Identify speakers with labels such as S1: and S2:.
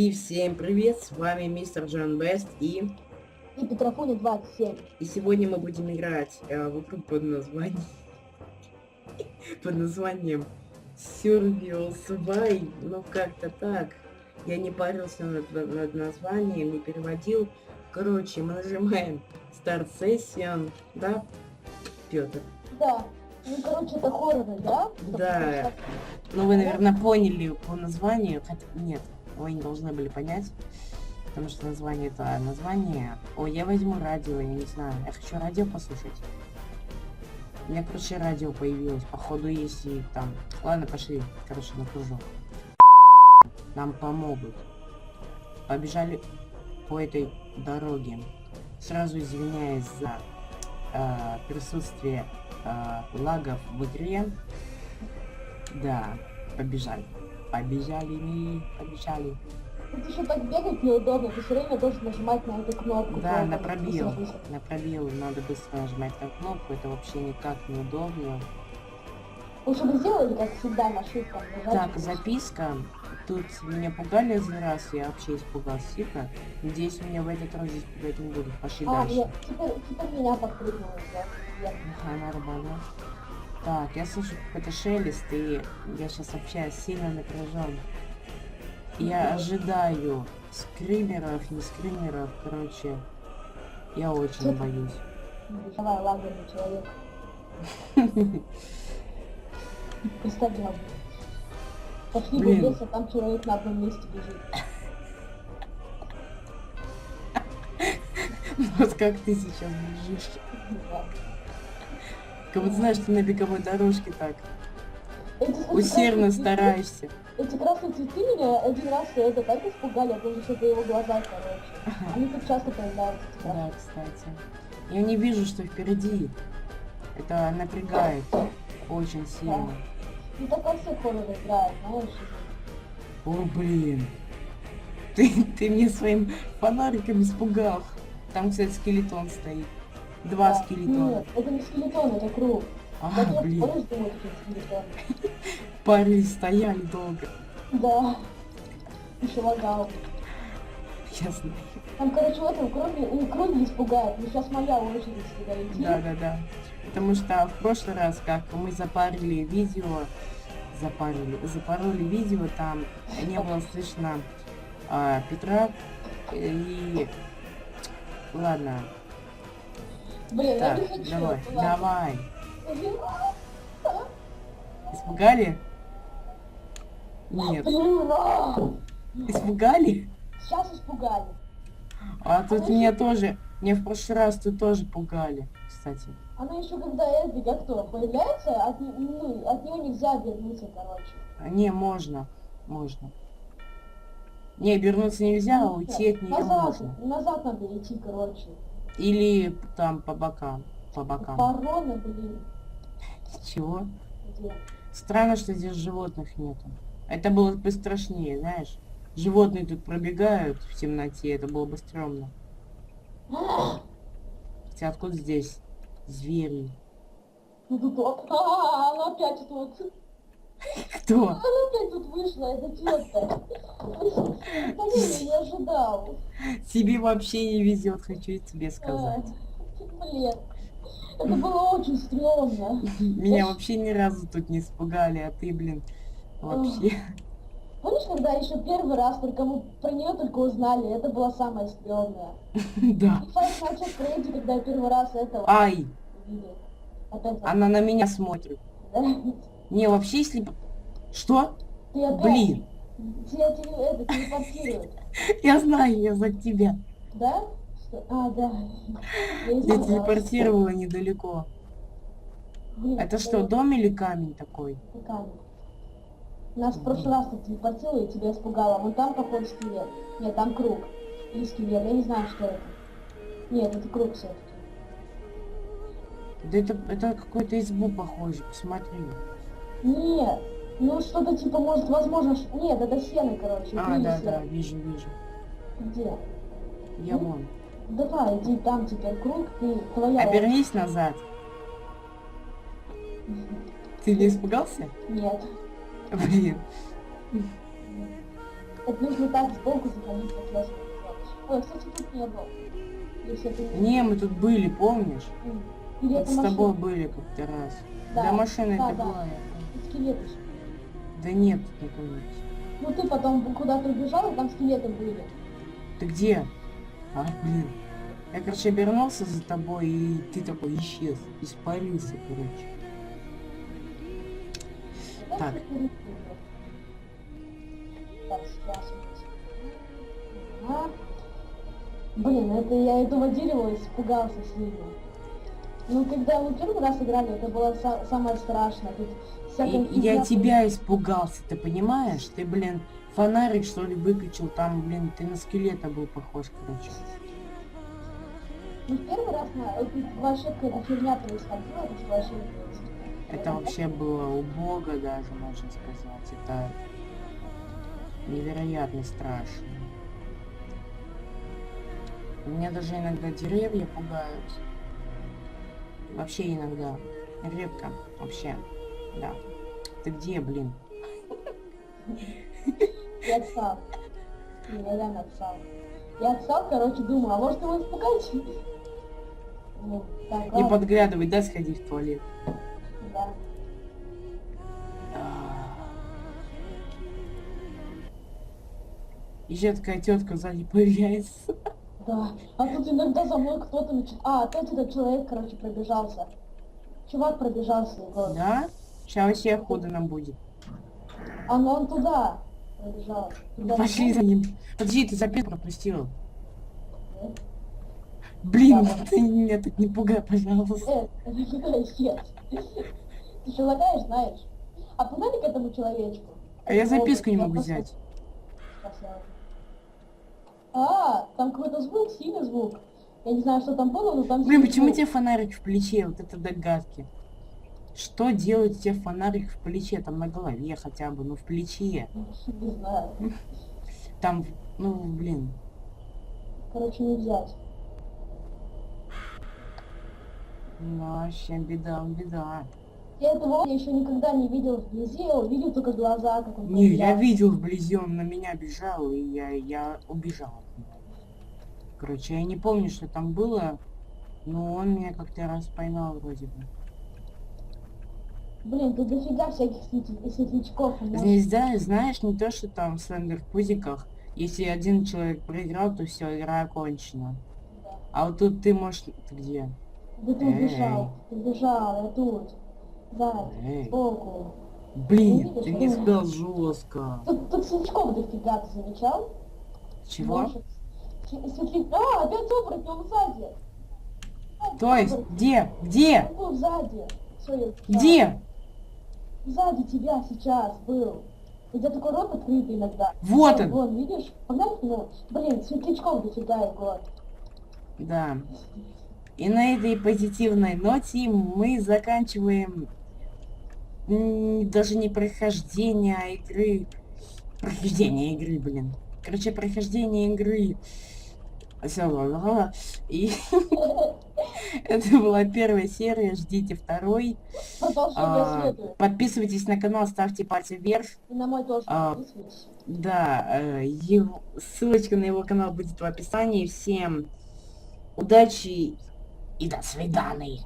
S1: И всем привет, с вами мистер Джон Бест и...
S2: И Петрофоне 27.
S1: И сегодня мы будем играть э, в игру под названием... под названием Survival Survive, ну как-то так. Я не парился над, над названием, не переводил. Короче, мы нажимаем Start Session, да, Петр?
S2: Да. Ну, короче, это хоррор, да?
S1: Да. Ну, вы, наверное, поняли по названию. Хотя, нет, вы не должны были понять. Потому что название это название. О, я возьму радио, я не знаю. Я хочу радио послушать. У меня, короче, радио появилось. Походу, если там... Ладно, пошли, короче, на кружок. Нам помогут. Побежали по этой дороге. Сразу извиняюсь за э, присутствие э, лагов в игре. Да, побежали. Побежали мы, побежали.
S2: Тут еще так бегать неудобно, ты все время должен нажимать на эту кнопку.
S1: Да, на пробел. На пробел надо быстро нажимать на кнопку, это вообще никак неудобно.
S2: Лучше бы сделали, как всегда, на нажать.
S1: Так, записка. Тут меня пугали один раз, я вообще испугался сильно. Надеюсь, меня в этот раз здесь пугать не будут. Пошли
S2: А,
S1: дальше.
S2: нет, теперь, теперь меня подпрыгнуло.
S1: Ага, нормально. Так, я слышу какой-то шелест, и я сейчас вообще сильно напряжен. Я ожидаю скримеров, не скримеров, короче. Я очень боюсь.
S2: Давай, лагерный человек. Представь. Пошли в
S1: Блин.
S2: лес, а там человек на одном месте бежит.
S1: Вот как ты сейчас бежишь.
S2: Да.
S1: Как будто знаешь, ты на беговой дорожке так.
S2: Эти,
S1: Усердно
S2: красные цветы-
S1: стараешься.
S2: Эти красные цветы меня один раз это так испугали, я думаю, что это его глаза, короче. Они тут часто появляются.
S1: Да, кстати. Я не вижу, что впереди. Это напрягает очень сильно.
S2: Ну так во всех хоррор играет, знаешь.
S1: О, блин. Ты, ты мне своим фонариком испугал. Там, кстати, скелетон стоит. Два скелетона.
S2: Нет, это не скелетон, это круг.
S1: А,
S2: я
S1: блин.
S2: помнишь, думаю, это скелетон.
S1: Парни стояли долго.
S2: Да. Еще лагал.
S1: Я знаю.
S2: Там, короче, в этом круге, у круге испугает. Ну сейчас моя очередь сюда идти.
S1: Да, да, да. Потому что в прошлый раз, как мы запарили видео, запарили, запороли видео, там не было слышно а, Петра и... Ладно,
S2: Блин,
S1: так,
S2: я не хочу.
S1: давай,
S2: ладно.
S1: давай. Испугали? Нет.
S2: А!
S1: Испугали?
S2: Сейчас испугали.
S1: А тут меня тоже, меня в прошлый раз тут тоже пугали, кстати.
S2: Она еще когда это, как то, появляется, от, ну, от него нельзя вернуться, короче.
S1: А, Не, можно, можно. Не, обернуться нельзя, а уйти от нее
S2: назад,
S1: можно.
S2: назад надо идти, короче.
S1: Или там по бокам. По бокам.
S2: Барона, блин,
S1: Чего?
S2: где?
S1: Странно, что здесь животных нету. Это было бы страшнее, знаешь. Животные тут пробегают в темноте, это было бы стрёмно. Хотя откуда здесь звери?
S2: Ну тут вот. Она опять тут.
S1: Кто?
S2: Она тут вышла, эта тетка. Да не, ожидал.
S1: Тебе вообще не везет, хочу тебе сказать.
S2: Блин. Это было очень стрёмно.
S1: Меня вообще ни разу тут не испугали, а ты, блин, вообще.
S2: Помнишь, когда еще первый раз только мы про нее только узнали, это было самое стрёмное.
S1: Да.
S2: Nights at Freddy, когда я первый раз этого
S1: Ай, она на меня смотрит. Не, вообще, если... Что?
S2: Ты опять
S1: Блин,
S2: тебя теле- это,
S1: я знаю, я за тебя.
S2: Да? Что? А, да. Я
S1: Я телепортировала недалеко.
S2: Блин,
S1: Это что, дом или камень такой?
S2: камень. Нас в прошлый раз тут телепортировали, и тебя испугало. Вон там какой скелет. Нет, там круг. Или скелет, я не знаю, что это. Нет, это круг все-таки.
S1: Да это, это какой-то избу похоже, посмотри.
S2: Нет, ну что-то типа, может, возможно, ш- нет, это сено, короче.
S1: А, да,
S2: сено.
S1: да, вижу, вижу.
S2: Где?
S1: Я вон.
S2: Давай, иди там теперь круг, ты твоя.
S1: Обернись назад. Ты не испугался?
S2: Нет.
S1: Блин.
S2: Это нужно так сбоку заходить, как я. Ой, кстати, тут не был. Это не...
S1: Мы тут были, помнишь?
S2: Или
S1: Вот с
S2: машина.
S1: тобой были как-то раз.
S2: Да,
S1: Да, машина
S2: да,
S1: это
S2: да.
S1: была.
S2: скелеты же.
S1: Да нет, никого нет.
S2: Ну ты потом куда-то убежал, и там скелеты были.
S1: Ты где? А, блин. Я, короче, обернулся за тобой, и ты такой исчез. Испарился, короче. Так.
S2: Ага. Блин, это я этого дерева испугался сильно. Ну, когда мы первый раз играли, это было са- самое страшное. Тут
S1: И, я тебя испугался, ты понимаешь? Ты, блин, фонарик, что ли, выключил, там, блин, ты на скелета был похож, короче.
S2: Ну, в первый раз на, вообще какая-то фигня происходила, это происходило.
S1: Это вообще было убого даже, можно сказать. Это невероятно страшно. Меня даже иногда деревья пугают. Вообще иногда. Редко. Вообще. Да. Ты где, блин?
S2: Я отстал. Я реально отстал. Я отстал, короче, думаю, а может его испугать? Ну, так,
S1: Не подглядывай, да, сходи в туалет.
S2: да.
S1: Еще такая тетка сзади появляется.
S2: Да. А тут иногда за мной кто-то начинает... А, опять этот человек, короче, пробежался. Чувак пробежался, Егор.
S1: Да? Сейчас вообще охота нам будет.
S2: А ну он туда пробежал. Туда
S1: Пошли за ним. Подожди, ты запись пропустила.
S2: Нет?
S1: Блин,
S2: Да.
S1: ты меня так не пугай, пожалуйста.
S2: Э, это куда исчез? Ты что лагаешь, знаешь? А погнали к этому человечку.
S1: А я записку не могу взять.
S2: Сейчас я. А, там какой-то звук, сильный звук. Я не знаю, что там было, но там
S1: Блин, почему тебе фонарик в плече? Вот это догадки. Что делает тебе фонарик в плече? Там на голове хотя бы, ну в плече.
S2: Не знаю.
S1: Там, ну, блин.
S2: Короче, не взять.
S1: Ну, вообще беда, беда.
S2: Я этого еще никогда не видел вблизи, я увидел только глаза, как он
S1: Не, я видел вблизи, он на меня бежал, и я, я убежал. от него. Короче, я не помню, что там было, но он меня как-то раз поймал вроде бы.
S2: Блин, тут дофига всяких светлячков.
S1: Здесь, да, знаешь, не то, что там в слендер пузиках, если один человек проиграл, то все, игра окончена.
S2: Да.
S1: А вот тут ты можешь... Ты где?
S2: Да ты убежал, ты убежал, я тут. Да,
S1: Эй.
S2: сбоку.
S1: Блин, ты не сказал жестко.
S2: Тут, тут светлячков дофига, ты замечал?
S1: Чего?
S2: Может, св- светляк... А, опять оборотень, он сзади. Опять
S1: То есть,
S2: оборотень.
S1: где? Где?
S2: Он был сзади. Всё, я.
S1: Где?
S2: Сзади тебя сейчас был. У тебя такой рот открытый иногда.
S1: Вот он.
S2: Вон, видишь? Погнали к нему. Блин, светлячков дофига, Егор.
S1: Да. И на этой позитивной ноте мы заканчиваем даже не прохождение а игры. Прохождение игры, блин. Короче, прохождение игры. И это была первая серия, ждите второй. А. Подписывайтесь на канал, ставьте пальцы вверх.
S2: И на мой тоже
S1: а. Да, э, его- ссылочка на его канал будет в описании. Всем удачи и до свидания.